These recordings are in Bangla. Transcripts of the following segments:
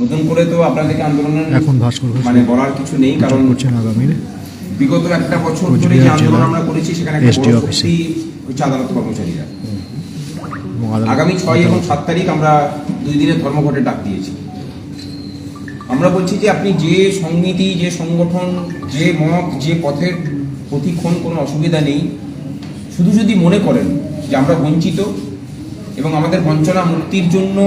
নতুন করে তো আপনাদেরকে আন্দোলনের এখন মানে বলার কিছু নেই কারণ বিগত একটা বছর ধরে যে আন্দোলন আমরা করেছি সেখানে একটা বড় শক্তি হচ্ছে আদালত কর্মচারীরা। আগামী ছয় এবং সাত তারিখ আমরা দুই দিনের ধর্মঘটে ডাক দিয়েছি। আমরা বলছি যে আপনি যে সংগীতি যে সংগঠন যে মত যে পথের প্রতিক্ষণ কোনো অসুবিধা নেই শুধু যদি মনে করেন যে আমরা বঞ্চিত এবং আমাদের বঞ্চনা মুক্তির জন্য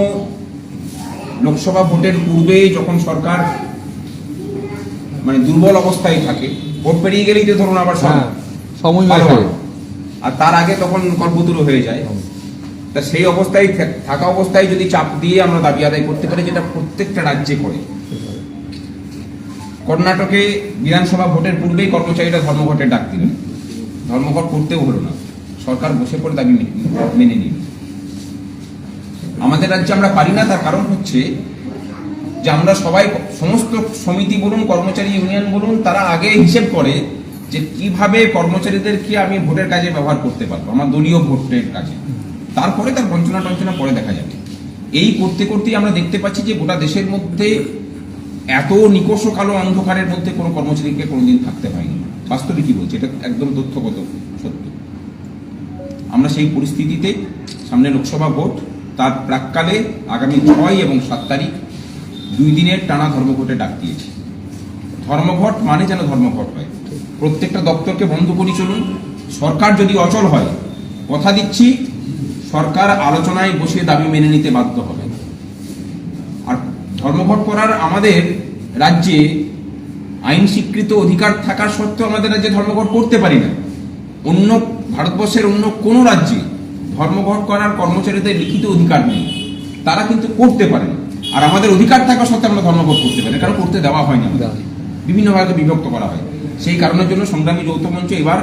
লোকসভা ভোটের পূর্বে যখন সরকার মানে দুর্বল অবস্থায় থাকে ভোট পেরিয়ে গেলেই তো ধরুন আবার হ্যাঁ, সময়। আর তার আগে তখন কল্পতরু হয়ে যায়। তা সেই অবস্থায় থাকা অবস্থায় যদি চাপ দিয়ে আমরা দাবি আদায় করতে পারি যেটা প্রত্যেকটা রাজ্যে করে। কর্ণাটকে বিধানসভা ভোটের পূর্বেই কর্মচারীরা ধর্মঘটের ডাক দিলেন। ধর্মঘট করতেও হলো না। সরকার বসে পড়ে দাবি মেনে নিল। আমাদের রাজ্যে আমরা পারি না, তার কারণ হচ্ছে যে আমরা সবাই সমস্ত সমিতি বলুন, কর্মচারী ইউনিয়ন বলুন, তারা আগে হিসেব করে যে কীভাবে কর্মচারীদেরকে আমি ভোটের কাজে ব্যবহার করতে পারব, আমার দলীয় ভোটের কাজে। তারপরে তার বঞ্চনা টঞ্চনা পরে দেখা যাবে। এই করতে করতেই আমরা দেখতে পাচ্ছি যে গোটা দেশের মধ্যে এত নিকষ কালো অন্ধকারের মধ্যে কোনো কর্মচারীকে কোনোদিন থাকতে হয়নি। বাস্তবে কি বলছে? এটা একদম তথ্যগত সত্য। আমরা সেই পরিস্থিতিতে সামনে লোকসভা ভোট তার প্রাককালে আগামী ছয় এবং সাত তারিখ দুই দিনের টানা ধর্মঘটে ডাক দিয়েছি। ধর্মঘট মানে যেন ধর্মঘট হয়। প্রত্যেকটা দপ্তরকে বন্ধ করি চলুন। সরকার যদি অচল হয়, কথা দিচ্ছি, সরকার আলোচনায় বসে দাবি মেনে নিতে বাধ্য হবে। আর ধর্মঘট করার আমাদের রাজ্যে আইন স্বীকৃত অধিকার থাকার সত্ত্বেও আমাদের রাজ্যে ধর্মঘট করতে পারি না। অন্য ভারতবর্ষের অন্য কোনো রাজ্যে ধর্মঘট করার কর্মচারীদের লিখিত অধিকার নেই। তারা কিন্তু করতে পারে। আর আমাদের অধিকার থাকা সত্ত্বেও আমরা ধর্মঘট করতে পারি কারণ করতে দেওয়া হয় না আমাদের। বিভিন্ন ভাগে বিভক্ত করা হয়। সেই কারণের জন্য সংগ্রামী যৌথ মঞ্চ এবার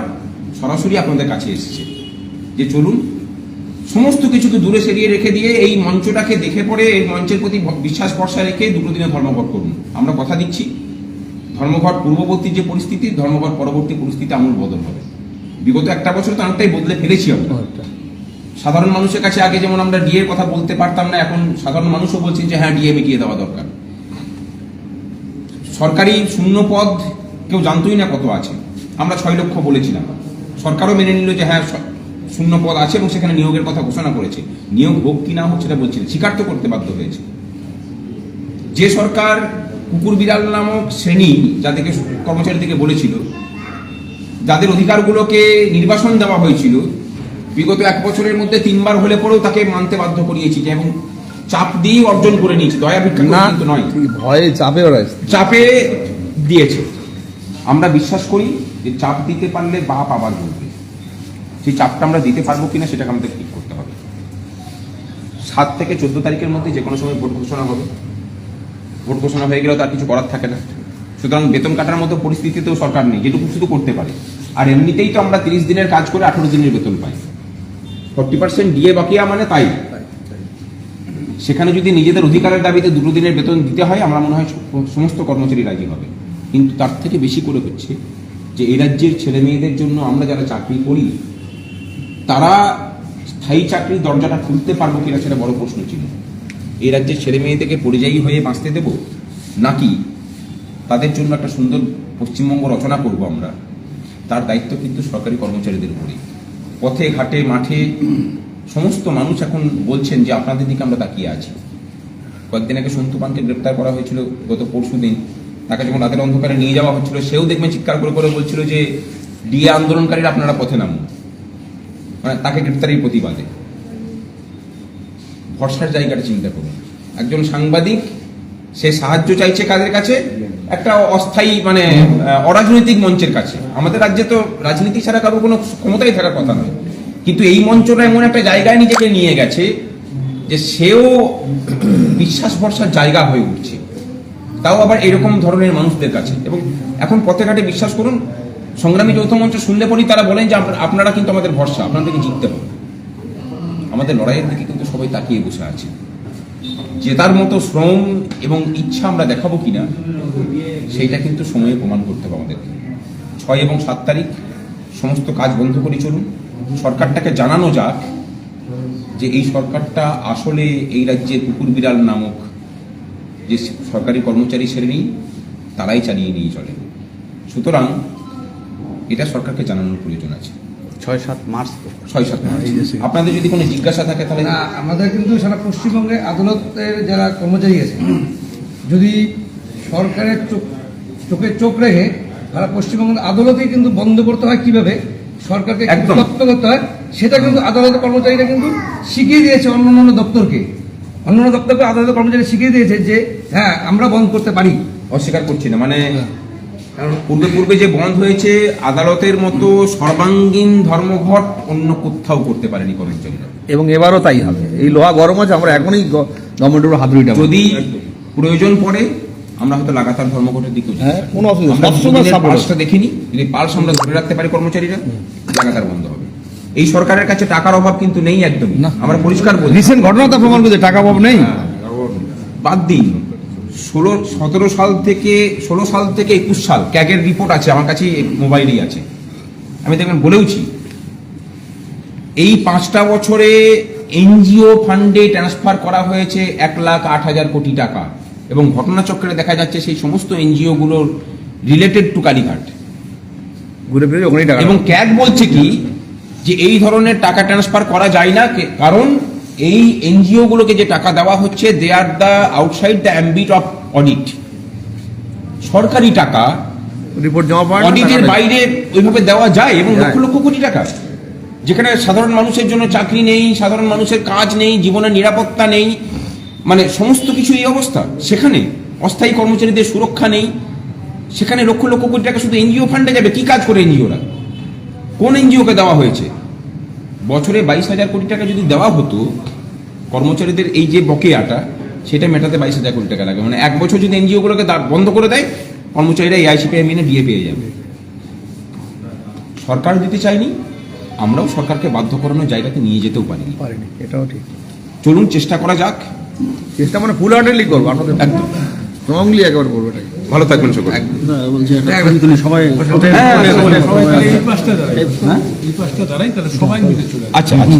সরাসরি আপনাদের কাছে এসেছে। যে চলুন সমস্ত কিছুকে দূরে সরিয়ে রেখে দিয়ে এই মঞ্চটাকে দেখে পড়ে এই মঞ্চের প্রতি বিশ্বাস ভরসা রেখে দুটো দিনে ধর্মঘট করুন। আমরা কথা দিচ্ছি ধর্মঘট পূর্ববর্তী যে পরিস্থিতি ধর্মঘট পরবর্তী পরিস্থিতি আমূল বদল হবে। বিগত একটা বছর তো অনেকটাই বদলে ফেলেছি আমরা। সাধারণ মানুষের কাছে আগে যেমন আমরা ডিএ কথা বলতে পারতাম না, এখন সাধারণ মানুষও বলছেন যে হ্যাঁ ডিএ মিটিয়ে দেওয়া দরকার। সরকারি শূন্য পদ কেউ জানতোই না কত আছে। আমরা ছয় লক্ষ বলেছিলাম। সরকারও মেনে নিল যে হ্যাঁ শূন্য পদ আছে এবং সেখানে নিয়োগের কথা ঘোষণা করেছে। নিয়োগ হোক কি না হোক সেটা বলছিল। স্বীকার তো করতে বাধ্য হয়েছে। যে সরকার কুকুর বিড়াল নামক শ্রেণি যাদেরকে কর্মচারীদেরকে বলেছিল, যাদের অধিকারগুলোকে নির্বাসন দেওয়া হয়েছিল বিগত এক বছরের মধ্যে তিনবার হলে পরেও তাকে মানতে বাধ্য করিয়েছি যে এবং চাপ দিয়ে অর্জন করে নিয়েছি। দয়া ভিক্ষা কিন্তু নয়। ভয়ে চাপে ওরা চাপে দিয়েছে। আমরা বিশ্বাস করি যে চাপ দিতে পারলে বাপ আবার বলবে। সেই চাপটা আমরা দিতে পারব কিনা সেটাকে আমাদের ঠিক করতে হবে। সাত থেকে চোদ্দ তারিখের মধ্যে যে কোনো সময় ভোট ঘোষণা হবে। ভোট ঘোষণা হয়ে গেলেও তার কিছু করার থাকে না। সুতরাং বেতন কাটার মতো পরিস্থিতিতেও সরকার নেই যেটুকু শুধু করতে পারে। আর এমনিতেই তো আমরা তিরিশ দিনের কাজ করে আঠারো দিনের বেতন পাই। ফর্টি পার্সেন্ট দিয়ে বাকিয়া মানে তাই। সেখানে যদি নিজেদের অধিকারের দাবিতে দুটো দিনের বেতন দিতে হয়, আমরা মনে হয় সমস্ত কর্মচারী রাজি হবে। কিন্তু তার থেকে বেশি করে হচ্ছে যে এই রাজ্যের ছেলে মেয়েদের জন্য আমরা যারা চাকরি করি, তারা স্থায়ী চাকরির দরজাটা খুলতে পারব কিনা সেটা বড় প্রশ্ন ছিল। এই রাজ্যের ছেলে মেয়েদেরকে পরিযায়ী হয়ে বাঁচতে দেব? নাকি তাদের জন্য একটা সুন্দর পশ্চিমবঙ্গ রচনা করব আমরা? তার দায়িত্ব কিন্তু সরকারি কর্মচারীদের উপরেই। পথে, ঘাটে, মাঠে, সমস্ত মানুষ এখন বলছেন যে আপনাদের দিকে আমরা তাকিয়ে আছি। কয়েকদিন আগে সন্তু পানকে গ্রেপ্তার করা হয়েছিল, গত পরশু দিন। তাকে যখন রাতের অন্ধকারে নিয়ে যাওয়া হচ্ছিল, সেও দেখবেন চিৎকার করে করে বলছিল যে ডিএ আন্দোলনকারীরা আপনারা পথে নামুন। মানে তাকে গ্রেপ্তারের প্রতিবাদে। ভরসার জায়গাটা চিন্তা করুন। একজন সাংবাদিক, সে সাহায্য চাইছে কাদের কাছে? একটা অস্থায়ী মানে অরাজনৈতিক মঞ্চের কাছে। আমাদের রাজ্যে তো রাজনীতি ছাড়া কারও কোনো ক্ষমতাই থাকার কথা নয়। কিন্তু এই মঞ্চটা এমন একটা জায়গায় নিজেকে নিয়ে গেছে যে সেও বিশ্বাস ভরসার জায়গা হয়ে উঠছে। তাও আবার এরকম ধরনের মানুষদের কাছে। এবং এখন পথে ঘাটে বিশ্বাস করুন, সংগ্রামী যৌথ মঞ্চ শুনলে পরেই তারা বলেন যে, আপনারা- আপনারা কিন্তু আমাদের ভরসা আপনাদেরকে জিততে হবে আমাদের লড়াইয়ের দিকে কিন্তু সবাই তাকিয়ে বসে আছে। জেতার মতো শ্রম এবং ইচ্ছা আমরা দেখাবো কিনা সেইটা কিন্তু সময়ে প্রমাণ করতে হবে আমাদেরকে। ছয় এবং সাত তারিখ সমস্ত কাজ বন্ধ করে চলুন। সরকারটাকে জানানো যাক যে এই সরকারটা আসলে এই রাজ্যের কুকুর বিড়াল নামক যে সরকারি কর্মচারী শ্রেণি তারাই চালিয়ে নিয়ে চলে। সুতরাং এটা সরকারকে জানানোর প্রয়োজন আছে। ছয় সাত মার্চ ছয় সাত মাস। আপনাদের যদি কোনো জিজ্ঞাসা থাকে তাহলে না আমাদের কিন্তু সারা পশ্চিমবঙ্গে আদালতের যারা কর্মচারী আছে যদি সরকারের চোখ চোখে চোখ রেখে তারা পশ্চিমবঙ্গের আদালতেই কিন্তু বন্ধ করতে হয় কীভাবে? সরকারকে একদম। তত্ত্ব করতে হয়। সেটা কিন্তু আদালতের কর্মচারীরা কিন্তু শিখিয়ে দিয়েছে অন্য অন্য দপ্তরকে। অন্য অন্য দপ্তরকে আদালতের কর্মচারী শিখিয়ে দিয়েছে যে হ্যাঁ আমরা বন্ধ করতে পারি। অস্বীকার করছি না। মানে পূর্বে পূর্বে যে বন্ধ হয়েছে আদালতের মতো সর্বাঙ্গীন ধর্মঘট অন্য কোথাও করতে পারেনি কর্মচারীরা এবং এবারও তাই হবে। এই লোহা গরম আছে আমরা এখনই গভর্নমেন্টের হাত যদি প্রয়োজন পড়ে আমরা হয়তো লাগাতার ধর্মঘটের দিকে হ্যাঁ কোনো অসুবিধা দেখিনি যদি পালস আমরা ধরে রাখতে পারি কর্মচারীরা লাগাতার বন্ধ হবে। এই সরকারের কাছে টাকার অভাব কিন্তু নেই একদম। না। আমরা পরিষ্কার বলি। রিসেন্ট ঘটনা তো প্রমাণ করছে টাকা অভাব নেই। বাদ দিন। ষোলো সতেরো সাল থেকে ষোলো সাল থেকে একুশ সাল ক্যাগের রিপোর্ট আছে আমার কাছে মোবাইলেই আছে। আমি দেখবেন বলেওছি এই পাঁচটা বছরে এনজিও ফান্ডে ট্রান্সফার করা হয়েছে এক লাখ আট হাজার কোটি টাকা। এবং ঘটনাচক্রে দেখা যাচ্ছে সেই সমস্ত এনজিও গুলোর রিলেটেড টু কালীঘাট। ঘুরে ফিরে ওখানেই টাকা এবং ক্যাগ বলছে কি যে এই ধরনের টাকা ট্রান্সফার করা যায় না কারণ এই এনজিও গুলোকে যে টাকা দেওয়া হচ্ছে they are the outside the ambit of audit সরকারি টাকা রিপোর্ট জমা পাওয়া অডিটের বাইরে ওইভাবে দেওয়া যায় এবং লক্ষ লক্ষ কোটি টাকা। যেখানে সাধারণ মানুষের জন্য চাকরি নেই সাধারণ মানুষের কাজ নেই জীবনের নিরাপত্তা নেই মানে সমস্ত কিছু এই অবস্থা। সেখানে অস্থায়ী কর্মচারীদের সুরক্ষা নেই। সেখানে লক্ষ লক্ষ কোটি টাকা শুধু এনজিও ফান্ডে যাবে। কি কাজ করে এনজিওরা? কোন এনজিওকে দেওয়া হয়েছে? বছরে বাইশ হাজার কোটি টাকা যদি দেওয়া হতো কর্মচারীদের এই যে বকেয়াটা সেটা মেটাতে বাইশ হাজার কোটি টাকা লাগে। মানে এক বছর যদি এনজিও গুলোকে দা- বন্ধ করে দেয় কর্মচারীরা এআইসিপিআই মেনে বিয়ে পেয়ে যাবে। সরকার দিতে চায়নি আমরাও সরকারকে বাধ্য করানোর জায়গাতে নিয়ে যেতেও পারিনি এটাও ঠিক। চলুন চেষ্টা করা যাক। চেষ্টা মানে ফুল হার্টেডলি করব আপনাদের একদম। স্ট্রংলি একবার করব এটাকে। ভালো থাকবেন সকলে। সবাই হ্যাঁ, মিলে চলে আচ্ছা আচ্ছা।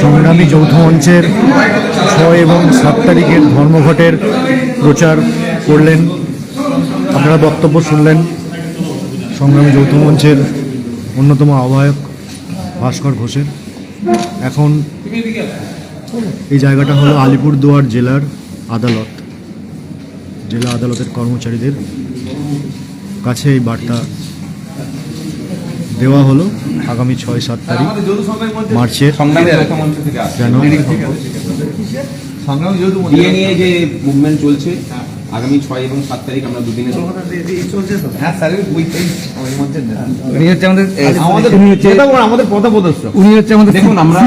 সংগ্রামী যৌথ মঞ্চের ছয় এবং সাত তারিখের ধর্মঘটের প্রচার করলেন। আপনারা বক্তব্য শুনলেন। সংগ্রামী যৌথ মঞ্চের অন্যতম আহ্বায়ক ভাস্কর ঘোষের এখন এই জায়গাটা হলো আলিপুরদুয়ার জেলার আদালত জেলা আদালতের কর্মচারীদের কাছে এই বার্তা দেওয়া হলো আগামী ছয় সাত তারিখ মার্চের সংগ্রামী যৌথ মঞ্চ থেকে আসছে। যেন সংগ্রাম যেহেতু নিয়ে যে মুভমেন্ট চলছে আগামী ছয় এবং সাত তারিখ আমরা দুদিনের হ্যাঁ আমাদের উনি হচ্ছে নেতা আমাদের পথ প্রদর্শক উনি হচ্ছে আমাদের দেখুন আমরা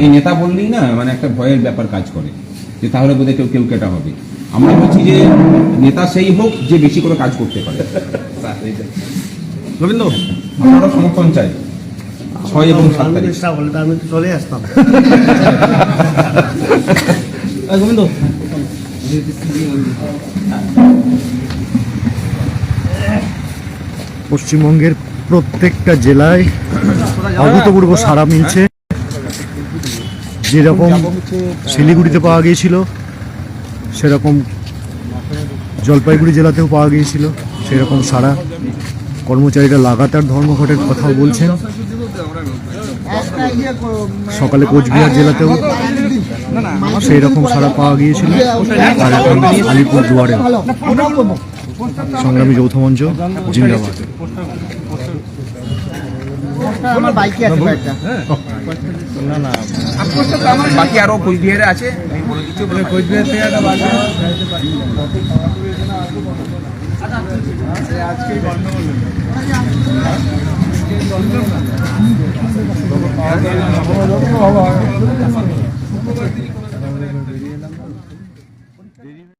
এই নেতা বললেই না মানে একটা ভয়ের ব্যাপার কাজ করে যে তাহলে বোধহয় কেউ কেউ কেটা হবে। আমরা বলছি যে নেতা সেই হোক যে বেশি করে কাজ করতে পারে। গোবিন্দ আপনারও সমর্থন চাই। ছয় এবং সাত তারিখ। বলে আমি তো চলে আসতাম। গোবিন্দ পশ্চিমবঙ্গের প্রত্যেকটা জেলায় অভূতপূর্ব সাড়া মিলছে। যেরকম শিলিগুড়িতে পাওয়া গিয়েছিল, সেরকম জলপাইগুড়ি জেলাতেও পাওয়া গিয়েছিল, সেরকম সারা কর্মচারীরা লাগাতার ধর্মঘটের কথা বলছেন। সকালে কোচবিহার জেলাতেও সেই রকম সারা পাওয়া গিয়েছিল। আর এখন আলিপুর দুয়ারে। সংগ্রামী যৌথ মঞ্চ জিন্দাবাদ। বাকি আরও কোচবিহারে আছে। কোচবিহার থেকে একটা বাজার como